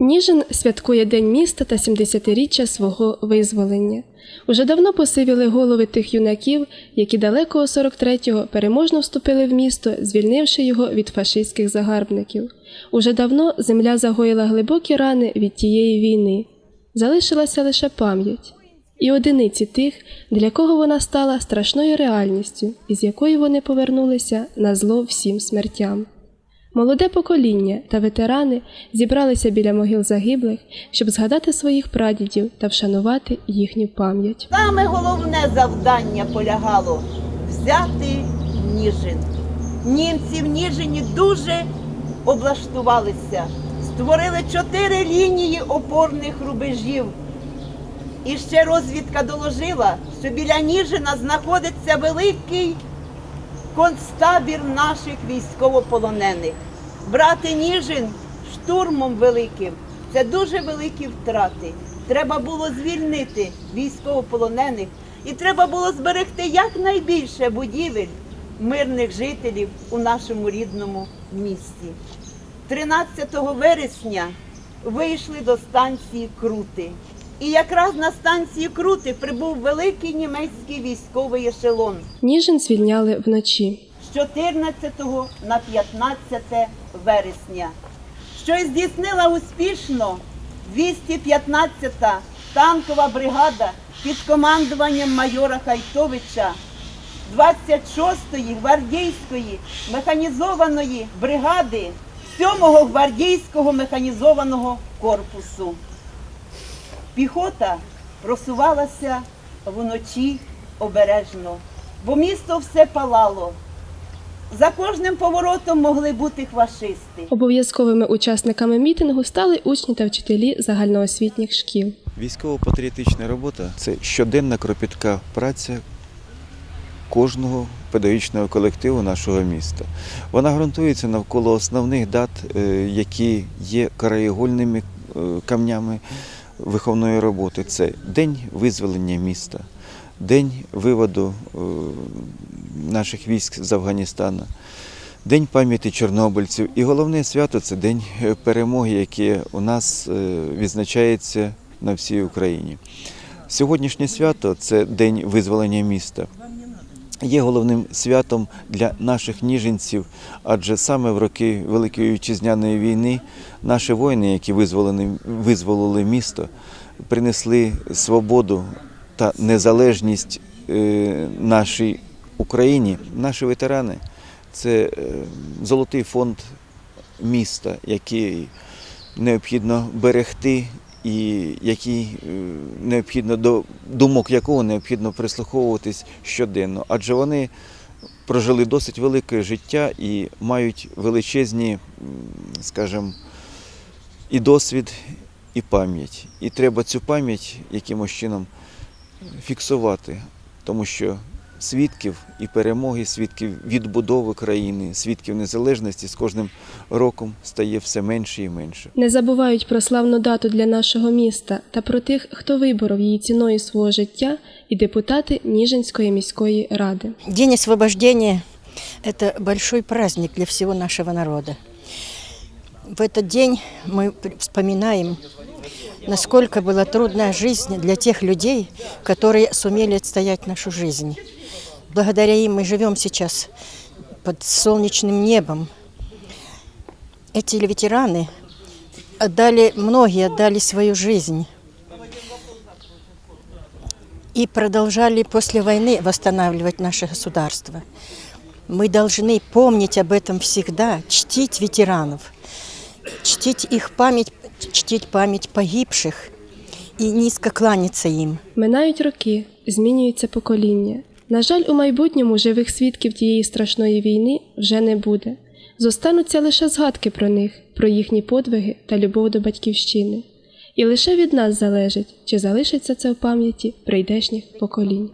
Ніжин святкує День міста та 70-річчя свого визволення. Уже давно посивіли голови тих юнаків, які далекого 43-го переможно вступили в місто, звільнивши його від фашистських загарбників. Уже давно земля загоїла глибокі рани від тієї війни. Залишилася лише пам'ять і одиниці тих, для кого вона стала страшною реальністю, із якої вони повернулися на зло всім смертям. Молоде покоління та ветерани зібралися біля могил загиблих, щоб згадати своїх прадідів та вшанувати їхню пам'ять. Саме головне завдання полягало взяти Ніжин. Німці в Ніжині дуже облаштувалися, створили чотири лінії опорних рубежів. І ще розвідка доложила, що біля Ніжина знаходиться великий концтабір наших військовополонених. Брати Ніжин штурмом великим це дуже великі втрати. Треба було звільнити військовополонених і треба було зберегти якнайбільше будівель мирних жителів у нашому рідному місті. 13 вересня вийшли до станції Крути. І якраз на станції Крути прибув великий німецький військовий ешелон Ніжин звільняли вночі. з 14 на 15 вересня, що і здійснила успішно 215-та танкова бригада під командуванням майора Хайтовича 26-ї гвардійської механізованої бригади 7-го гвардійського механізованого корпусу. Піхота просувалася вночі обережно, бо місто все палало. За кожним поворотом могли бути фашисти. Обов'язковими учасниками мітингу стали учні та вчителі загальноосвітніх шкіл. Військово-патріотична робота це щоденна кропітка праця кожного педагогічного колективу нашого міста. Вона ґрунтується навколо основних дат, е, які є краєгольними е, камнями виховної роботи. Це День визволення міста, День виводу е, наших військ з Афганістану. День пам'яті чорнобильців і головне свято це День е, перемоги, яке у нас е, відзначається на всій Україні. Сьогоднішнє свято це День визволення міста. Є головним святом для наших ніженців, адже саме в роки Великої Вітчизняної війни наші воїни, які визволені, визволили місто, принесли свободу та незалежність е, нашій Україні. Наші ветерани це е, золотий фонд міста, який необхідно берегти і який е, необхідно до думок якого необхідно прислуховуватись щоденно, адже вони прожили досить велике життя і мають величезні, скажімо, і досвід, і пам'ять. І треба цю пам'ять якимось чином фіксувати, тому що свідків і перемоги, свідків відбудови країни, свідків незалежності з кожним роком стає все менше і менше. Не забувають про славну дату для нашого міста та про тих, хто виборов її ціною свого життя, і депутати Ніжинської міської ради. День освобождения – это большой праздник для всего нашего народа. В этот день мы вспоминаем, насколько была трудная жизнь для тех людей, которые сумели отстоять нашу жизнь. Благодаря им мы живем сейчас под солнечным небом. Эти ветераны отдали, многие отдали свою жизнь и продолжали после войны восстанавливать наше государство. Мы должны помнить об этом всегда, чтить ветеранов, чтить их память, чтить память погибших и низко кланяться им. Минають роки, змінюються покоління. На жаль, у майбутньому живих свідків тієї страшної війни вже не буде. Зостануться лише згадки про них, про їхні подвиги та любов до батьківщини. І лише від нас залежить, чи залишиться це в пам'яті прийдешніх поколінь.